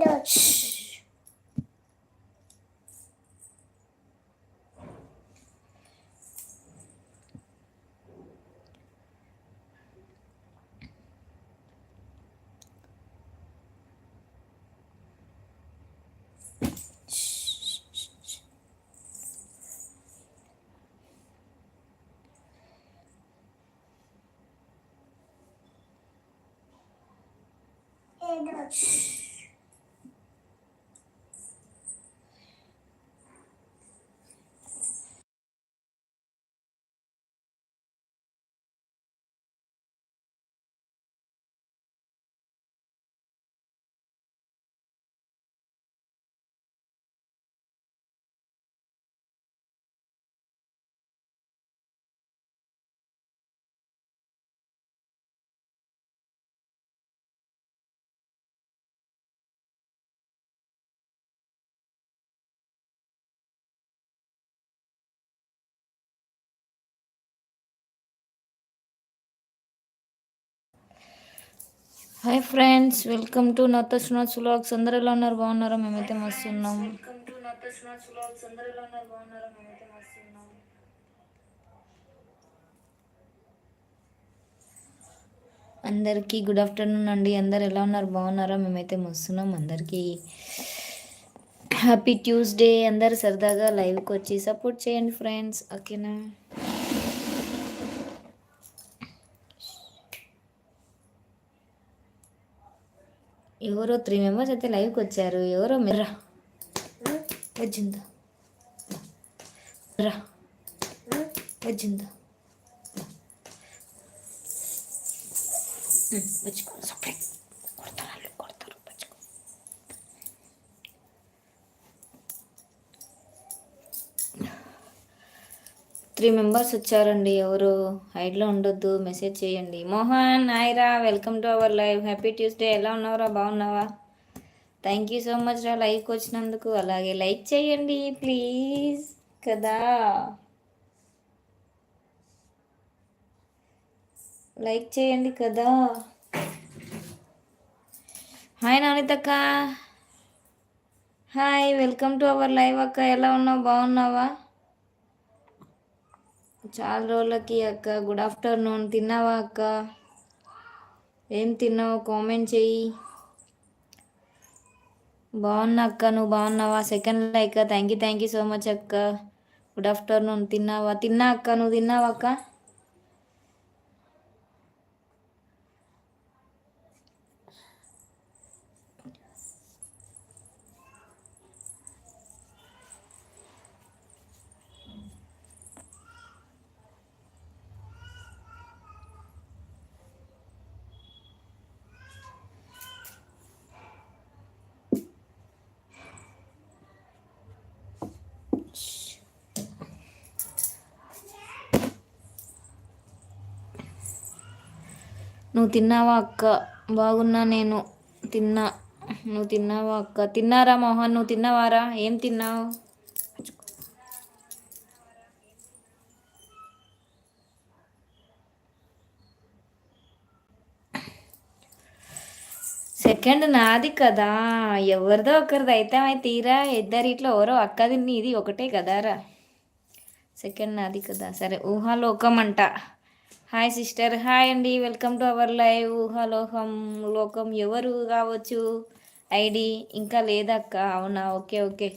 dot. Shh. Hi friends welcome to Natta Sunath vlogs అందరు ఎలా ఉన్నారు బాగున్నారా? మేమైతే మస్తు ఉన్నాం అందరికీ గుడ్ ఆఫ్టర్నూన్ అండి. అందరు ఎలా ఉన్నారు? బాగున్నారా? మేమైతే మస్తున్నాం అందరికీ. హ్యాపీ ట్యూస్డే అందరు సరదాగా లైవ్కి వచ్చి సపోర్ట్ చేయండి ఫ్రెండ్స్ ఓకేనా ఎవరో త్రీ మెంబర్స్ అయితే లైవ్కి వచ్చారు. ఎవరో మిర్రా వచ్చిందా రా. వచ్చిందా వచ్చుకో సపరేట్ త్రీ మెంబర్స్ వచ్చారండి. ఎవరు హైడ్లో ఉండొద్దు. మెసేజ్ చేయండి. Mohan హాయ్రా welcome to our live. Happy Tuesday. ఎలా ఉన్నావురా? బాగున్నావా? థ్యాంక్ యూ సో మచ్ రా లైక్ వచ్చినందుకు. అలాగే లైక్ చేయండి ప్లీజ్. కదా? లైక్ చేయండి కదా? Hi నానితక్క. Hi welcome to our live అక్క. ఎలా ఉన్నావు? బాగున్నావా? చాలా రోజులకి అక్క. గుడ్ ఆఫ్టర్నూన్ తిన్నావా అక్క? ఏం తిన్నావు? కామెంట్ చెయ్యి. బాగున్నా అక్క. నువ్వు బాగున్నావా? Second like thank you thank you so much అక్క. గుడ్ ఆఫ్టర్నూన్ తిన్నావా? తిన్నా అక్క. నువ్వు తిన్నావా అక్క? నువ్వు తిన్నావా అక్క? బాగున్నా నేను. తిన్నా. నువ్వు తిన్నావా అక్క? తిన్నారా మోహన్? నువ్వు తిన్నావారా? ఏం తిన్నావు? సెకండ్ నాది కదా. ఎవరిదో ఒకరిది అయితే తీరా. ఇద్దరిట్లో ఎవరో అక్కది ఇది ఒకటే కదారా. సెకండ్ నాది కదా. సరే ఊహాలోకం అంట. హాయ్ సిస్టర్ హాయ్ అండి. Welcome to our live. ఊహలోహం లోకం ఎవరు కావచ్చు? ఐడి ఇంకా లేదక్క. అవునా? Okay okay.